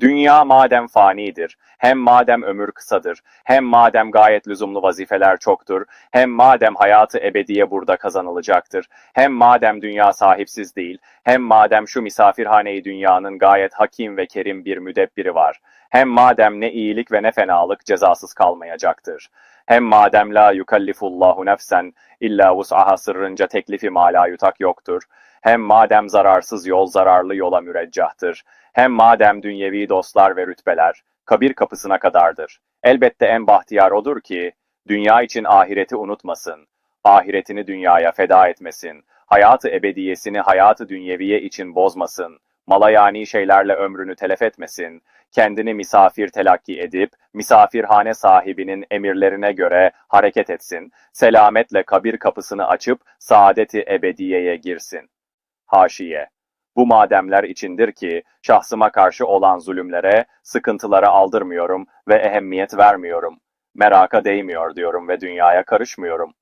Dünya madem fanidir, hem madem ömür kısadır, hem madem gayet lüzumlu vazifeler çoktur, hem madem hayatı ebediye burada kazanılacaktır, hem madem dünya sahipsiz değil, hem madem şu misafirhaneyi dünyanın gayet hakim ve kerim bir müdebbiri var, hem madem ne iyilik ve ne fenalık cezasız kalmayacaktır. Hem madem la yukallifullahu nefsen illa vus'aha sırrınca teklifi mala yutak yoktur. Hem madem zararsız yol zararlı yola müreccahtır. Hem madem dünyevi dostlar ve rütbeler kabir kapısına kadardır. Elbette en bahtiyar odur ki dünya için ahireti unutmasın. Ahiretini dünyaya feda etmesin. Hayatı ebediyesini hayatı dünyeviye için bozmasın. Malayani şeylerle ömrünü telef etmesin. Kendini misafir telakki edip misafirhane sahibinin emirlerine göre hareket etsin. Selametle kabir kapısını açıp saadeti ebediyeye girsin. Haşiye bu mademler içindir ki şahsıma karşı olan zulümlere, sıkıntılara aldırmıyorum ve ehemmiyet vermiyorum. Meraka değmiyor diyorum ve dünyaya karışmıyorum.